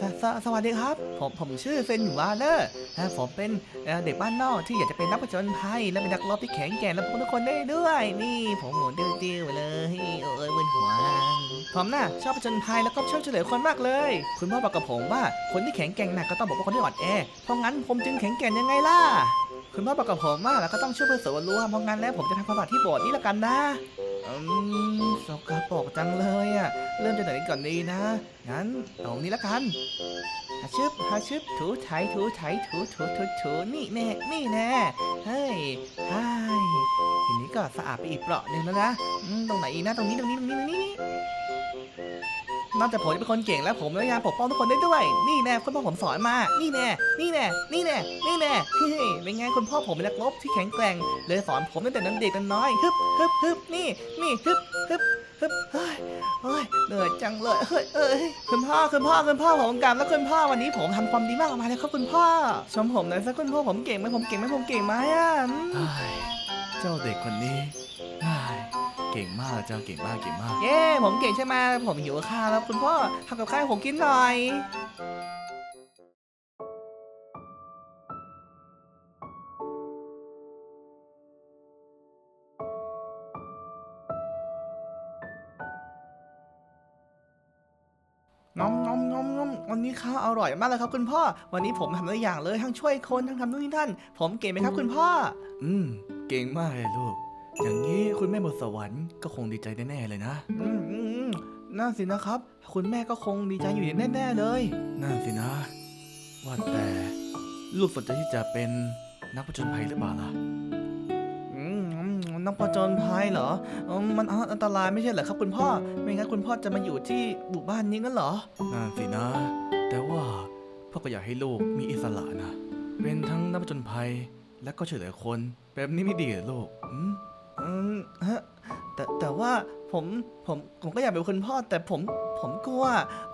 สสวัสดีครับ ผมผมชื่อเซนหยูวาเลอร์อ่าผมเป็นเด็กบ้านนอกที่อยากจะเป็นนักผจญภัยและเป็นนักรบที่แข็งแกร่งและพบทุกคนได้ด้วย นี่ผมหมุนติ้วๆเลยเอ้ยมึนหัวผมน่ะชอบผจญภัยแล้วก็ชอบช่วยเหลือคนมากเลย คุณพ่อบอกกับผมว่าคนที่แข็งแกร่งน่ะก็ต้องบอกว่าคนที่อ่อนแอเพราะงั้นผมจึงแข็งแกร่งยังไงล่ะคุณพ่อบอกกับผมว่าแล้วก็ต้องช่วยเพื่อสวนรวมเพราะงั้นแล้วผมจะทำความสะอาดที่โบสถ์นี่ละกันนะอืมสกปรก จังเลยอะ เริ่มจากไหนก่อนดีนะ งั้นตรงนี้ละกันหาชึบหาชึบถูไถถูไถถูถูถูถูนี่แน่นี่แน่เฮ้ยใช่ทีนี้ก็สะอาดไปอีกเปราะหนึ่งแล้วนะอืมตรงไหนอีกนะตรงนี้ตรงนี้ตรงนี้ตรงนี้นอกจากผมจะเป็นคนเก่งแล้วผมพยายามปกป้องทุกคนได้ด้วย นี่แน่คุณพ่อผมสอนมา นี่แน่ นี่แน่ นี่แน่ นี่แน่เฮ้ยเป็นไงคุณพ่อผมเป็นนักรบที่แข็งแกร่ง เลยสอนผมตั้งแต่นั้นเด็กนั้นน้อย ฮึบฮึบฮึบนี่ นี่ฮึบฮึบ ฮึบเฮ้ยเฮ้ยเหนื่อยจังเลยเฮ้ยเอ้ยคุณพ่อคุณพ่อคุณพ่อผมกลับแล้วคุณพ่อวันนี้ผมทำความดีมากออกมาเลยครับคุณพ่อชมผมหน่อยสักคุณพ่อผมเก่งไหมผมเก่งไหมผมเก่งไหมอะอืมเจ้าเด็กคนนี้อ้ายเก่งมากเจ้าเก่งมากเก่งมาก เย้ผมเก่งใช่ไหมผมหิวข้าวแล้วคุณพ่อทำกับข้าวให้ผมกินหน่อย งอมงอมงอมงอมวันนี้ข้าวอร่อยมากเลยครับคุณพ่อ วันนี้ผมทำหลายอย่างเลยทั้งช่วยคนทั้งทำนู่นนี่นั่น ผมเก่งไหมครับคุณพ่อ อืม เก่งมากเลยลูก อย่างนี้คุณแม่บนสวรรค์ก็คงดีใจแน่ๆเลยนะ อืมอืมอืมนั่นสินะครับ คุณแม่ก็คงดีใจอยู่แน่ๆเลย นั่นสินะ ว่าแต่ ลูกสนใจที่จะเป็นนักผจญภัยหรือเปล่าล่ะอืม อืมนักผจญภัยเหรออืมมันอันตรายไม่ใช่เหรอครับคุณพ่อ ไม่งั้นคุณพ่อจะมาอยู่ที่หมู่บ้านนี้งั้นเหรอ นั่นสินะ แต่ว่าพ่อก็อยากให้ลูกมีอิสระนะ เป็นทั้งนักผจญภัยและก็ช่วยเหลือคน แบบนี้ไม่ดีเหรอลูกอืม อืมฮะแต่แต่ว่า ผมผมผมก็อยากเป็นคุณพ่อ แต่ผมผมกลัว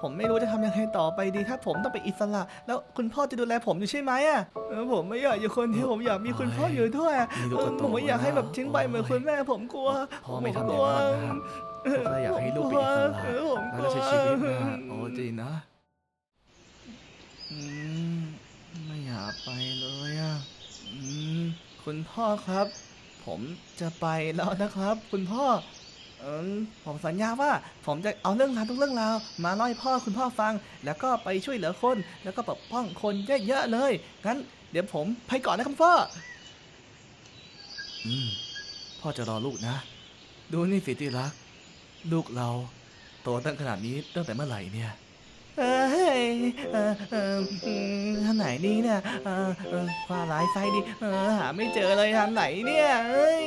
ผมไม่รู้จะทำยังไงต่อไปดี ถ้าผมต้องไปนอิสระ แล้วคุณพ่อจะดูแลผมอยู่ใช่ไหมอะเออผมไม่อยากอยู่คนเดียวผมอยากมีคุณพ่ออยู่ด้วยอะนี่ลูกเอก็อโตผมไม่อยากให้แบบล้วทิ้งไปเหมือนคุณแม่ ผมกลัวพ่อไม่ผทำกอย่าลังวนั้นนะพ่อก็อยากให้ลูกเป็นอิสระเออผมกแล้วลัวใช้ชีวิตนะ โอ้จริงนะ อืม ไม่อยากไปเลยอะ อืม คุณพ่อครับ ผมจะไปแล้วนะครับ คุณพ่อ เออผมสัญญาว่าผมจะเอาเรื่องราวทุกเรื่องราวมาเล่าให้พ่อคุณพ่อฟัง แล้วก็ไปช่วยเหลือคน แล้วก็ปกป้องคนเยอะๆเลย งั้น เดี๋ยวผมไปก่อนนะครับพ่อ อืม พ่อจะรอลูกนะ ดูนี่สิที่รัก ลูกเรา โตตั้งขนาดนี้ตั้งแต่เมื่อไหร่เนี่ย เอ้ย เออเอออืมทางไหนดีเนี่ยเออเออขวาหลายไฟดีเออหาไม่เจอเลยทางไหนเนี่ยเอ้ย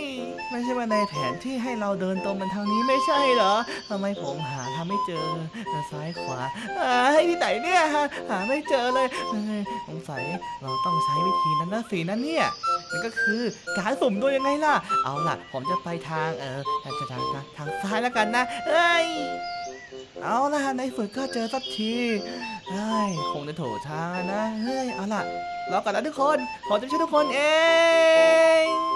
ไม่ใช่ว่าในแผนที่ให้เราเดินตรงมันทางนี้ไม่ใช่เหรอทำไมผมหาทางไม่เจอเออซ้ายขวาเอ้ที่ไหนเนี่ยหาหาไม่เจอเลยเอ้ยสงสัยเราต้องใช้วิธีนั้นนะสินั่นเนี่ยนั่นก็คือการสุ่มตัวยังไงล่ะ เอาล่ะ ผมจะไปทางเออทางทางทางทางซ้ายแล้วกันนะเอ้ย เอาล่ะในฝึกก็เจอสักทีเฮ้ยคงจะโถช้านะ เฮ้ย เอาล่ะรอก่อนนะทุกคน ขอจะช่วยทุกคนเอง